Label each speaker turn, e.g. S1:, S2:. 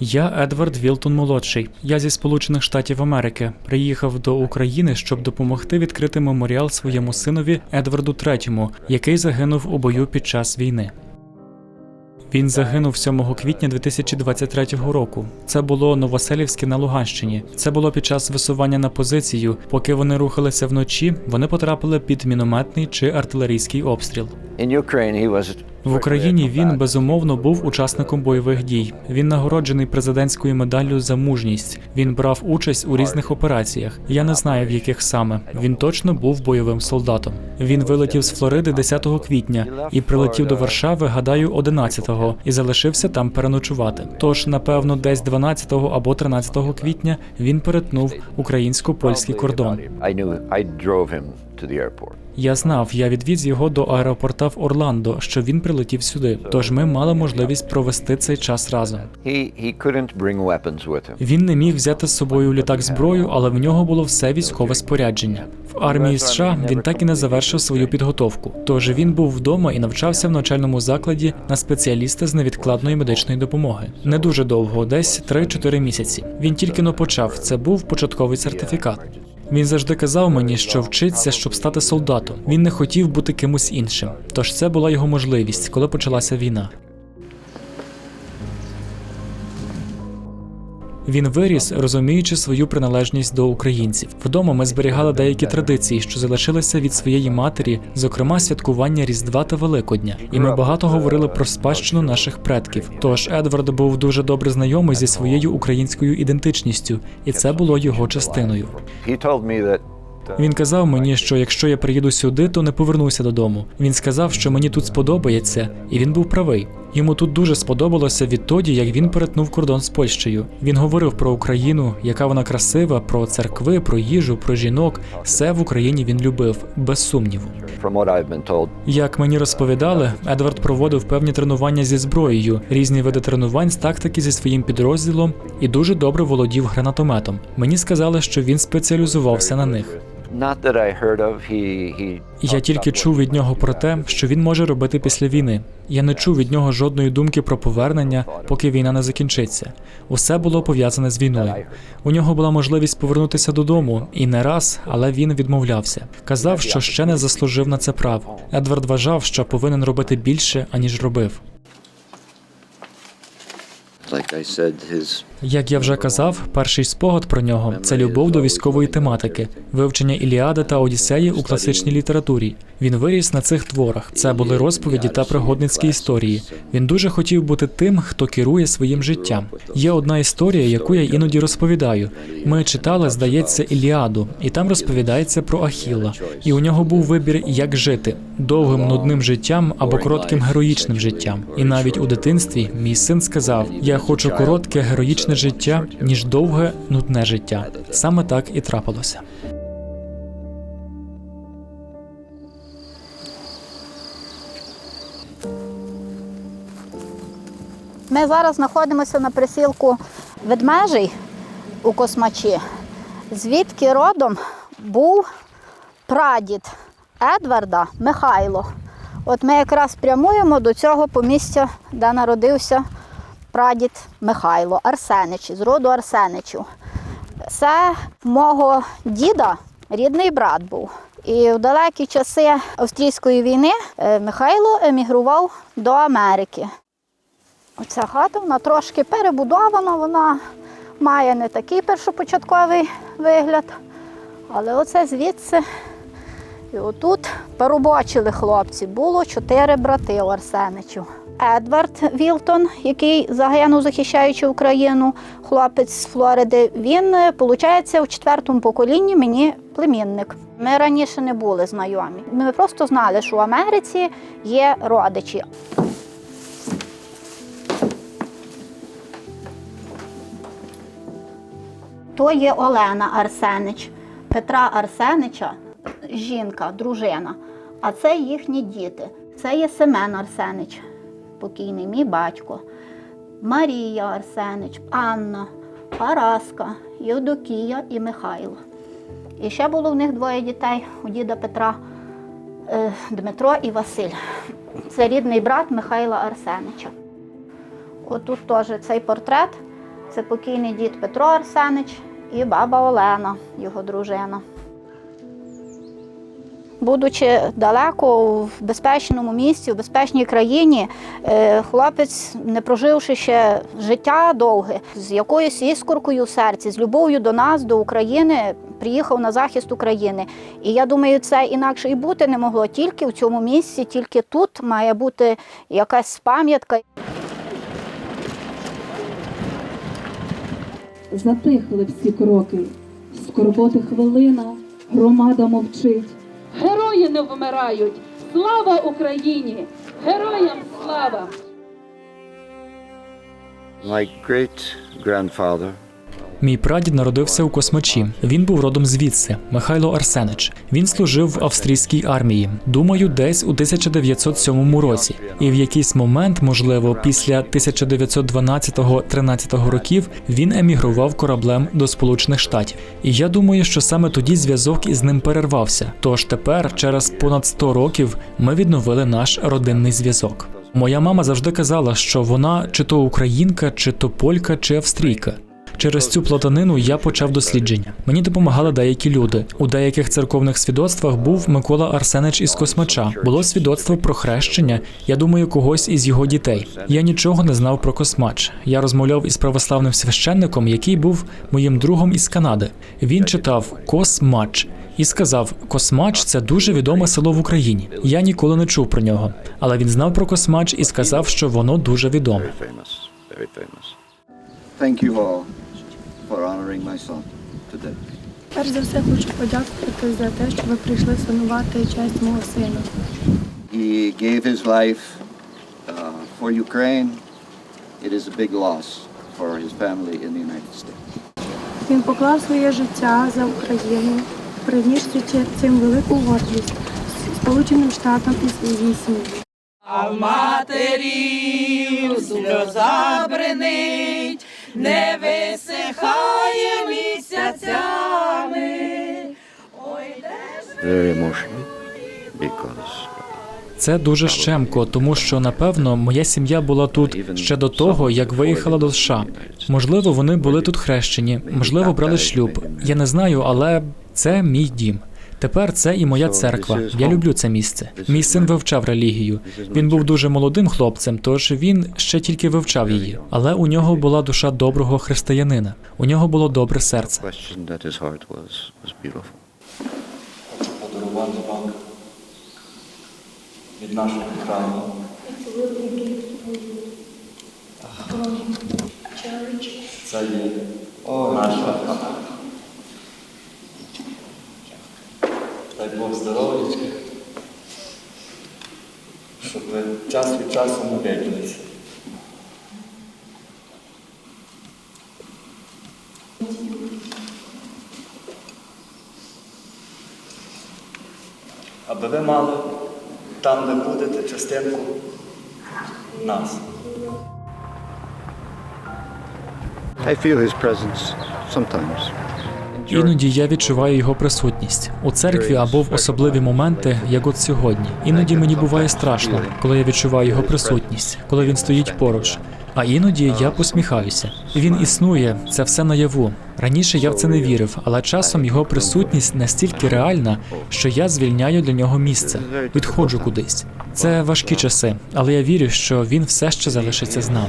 S1: Я Едвард Вілтон молодший. Я зі Сполучених Штатів Америки приїхав до України, щоб допомогти відкрити меморіал своєму синові Едварду III, який загинув у бою під час війни. Він загинув 7 квітня 2023 року. Це було Новоселівське на Луганщині. Це було під час висування на позицію. Поки вони рухалися вночі, вони потрапили під мінометний чи артилерійський обстріл.
S2: In Ukraine, he was
S1: В Україні він безумовно був учасником бойових дій. Він нагороджений президентською медаллю за мужність. Він брав участь у різних операціях. Я не знаю в яких саме. Він точно був бойовим солдатом. Він вилетів з Флориди 10 квітня і прилетів до Варшави, гадаю, 11-го, і залишився там переночувати. Тож, напевно, десь 12 або 13 квітня він перетнув українсько-польський кордон.
S2: I drove airport.
S1: Я знав, я відвіз його до аеропорта в Орландо, що він прилетів сюди. Тож ми мали можливість провести цей час разом. Він не міг взяти з собою літак зброю, але в нього було все військове спорядження. В армії США він так і не завершив свою підготовку. Тож він був вдома і навчався в навчальному закладі на спеціаліста з невідкладної медичної допомоги. Не дуже довго, десь 3-4 місяці. Він тільки но почав. Це був початковий сертифікат. Він завжди казав мені, що вчиться, щоб стати солдатом. Він не хотів бути кимось іншим. Тож це була його можливість, коли почалася війна. Він виріс, розуміючи свою приналежність до українців. Вдома ми зберігали деякі традиції, що залишилися від своєї матері, зокрема святкування Різдва та Великодня. І ми багато говорили про спадщину наших предків. Тож Едвард був дуже добре знайомий зі своєю українською ідентичністю, і це було його частиною.
S2: Uh,
S1: Він казав мені, що якщо я приїду сюди, то не повернуся додому. Він сказав, що мені тут сподобається, і він був правий. Йому тут дуже сподобалося відтоді, як він перетнув кордон з Польщею. Він говорив про Україну, яка вона красива, про церкви, про їжу, про жінок. Все в Україні він любив, без сумніву. Як мені розповідали, Едвард проводив певні тренування зі зброєю, різні види тренувань з тактики зі своїм підрозділом і дуже добре володів гранатометом. Мені сказали, що він спеціалізувався на них.
S2: Not that I heard of. He he.
S1: Я тільки чув від нього про те, що він може робити після війни. Я не чув від нього жодної думки про повернення, поки війна не закінчиться. Усе було пов'язане з війною. У нього була можливість повернутися додому, і не раз, але він відмовлявся. Казав, що ще не заслужив на це право. Едвард вважав, що повинен робити більше, аніж робив.
S2: Like I said, his
S1: Як я вже казав, перший спогад про нього це любов до військової тематики, вивчення Іліади та Одіссеї у класичній літературі. Він виріс на цих творах. Це були розповіді та пригодницькі історії. Він дуже хотів бути тим, хто керує своїм життям. Є одна історія, яку я іноді розповідаю. Ми читали, здається, Іліаду, і там розповідається про Ахілла. І у нього був вибір, як жити довгим нудним життям або коротким героїчним життям. І навіть у дитинстві мій син сказав: Я хочу коротке героїчне життя, ніж довге нудне життя. Саме так і трапилося.
S3: Ми зараз знаходимося на присілку ведмежий у Космачі, звідки родом був прадід Едварда Михайло. От ми якраз прямуємо до цього помістя, де народився прадід Михайло Арсенич, з роду Арсеничів. Це мого діда рідний брат був. І в далекі часи Австрійської війни е, Михайло емігрував до Америки. Оця хата вона трошки перебудована, вона має не такий першопочатковий вигляд. Але оце звідси. І отут поробочили хлопці. Було чотири брати у Арсеничів. Едвард Вілтон, який загинув, захищаючи Україну, хлопець з Флориди, він, виходить, у четвертому поколінні мені племінник. Ми раніше не були знайомі. Ми просто знали, що в Америці є родичі. То є Олена Арсенич, Петра Арсенича, жінка, дружина. А це їхні діти. Це є Семен Арсенич, покійний мій батько, Марія Арсенич, Анна, Параска, Євдокія і Михайло. І ще було в них двоє дітей у діда Петра е, Дмитро і Василь. Це рідний брат Михайла Арсенича. Отут теж цей портрет. Це покійний дід Петро Арсенич і баба Олена, його дружина. Будучи далеко в безпечному місці, в безпечній країні, е, хлопець, не проживши ще життя довге, з якоюсь іскоркою в серці, з любов'ю до нас, до України, приїхав на захист України. І я думаю, це інакше і бути не могло. Тільки в цьому місці, тільки тут має бути якась пам'ятка.
S4: Затихли всі кроки, скорботи хвилина, громада мовчить. Герої не вмирають! Слава Україні! Героям слава!
S2: My great grandfather
S1: Мій прадід народився у Космачі. Він був родом звідси, Михайло Арсенич. Він служив в австрійській армії. Думаю, десь у 1907 році. І в якийсь момент, можливо, після 1912-13 років він емігрував кораблем до Сполучених Штатів. І я думаю, що саме тоді зв'язок із ним перервався. Тож тепер, через понад 100 років, ми відновили наш родинний зв'язок. Моя мама завжди казала, що вона чи то українка, чи то полька, чи австрійка. Через цю платанину я почав дослідження. Мені допомагали деякі люди. У деяких церковних свідоцтвах був Микола Арсенич із Космача. Було свідоцтво про хрещення. Я думаю, когось із його дітей. Я нічого не знав про Космач. Я розмовляв із православним священником, який був моїм другом із Канади. Він читав Космач. І сказав, Космач це дуже відоме село в Україні. Я ніколи не чув про нього, але він знав про Космач і сказав, що воно дуже відоме.
S5: Thank you for honoring my son today.
S6: Перш за все хочу подякувати за те, що ви прийшли вшанувати честь мого сина.
S5: He gave his life uh, for Ukraine. It is a big loss for his family in the United States.
S6: Він поклав своє життя за Україну, принісши ці- цим велику гордість Сполученим Штатам і своїй сім'ї.
S7: А в матерів сльоза бренить, не висихає місяцями.
S2: Very emotional because
S1: Це дуже щемко, тому що напевно моя сім'я була тут ще до того, як виїхала до США. Можливо, вони були тут хрещені, можливо, брали шлюб. Я не знаю, але це мій дім. Тепер це і моя церква. Я люблю це місце. Мій син вивчав релігію. Він був дуже молодим хлопцем, тож він ще тільки вивчав її. Але у нього була душа доброго християнина. У нього було добре серце.
S8: подарувати вам від нашого храму. Це є наша. Дай Бог здоров'ячка, щоб ви час від часу навідувалися. Аби ви мали там, де будете, частинку нас.
S2: I feel his presence sometimes.
S1: Іноді я відчуваю його присутність у церкві або в особливі моменти, як от сьогодні. Іноді мені буває страшно, коли я відчуваю його присутність, коли він стоїть поруч. А іноді я посміхаюся. Він існує, це все наяву. Раніше я в це не вірив, але часом його присутність настільки реальна, що я звільняю для нього місце, відходжу кудись. Це важкі часи, але я вірю, що він все ще залишиться з нами.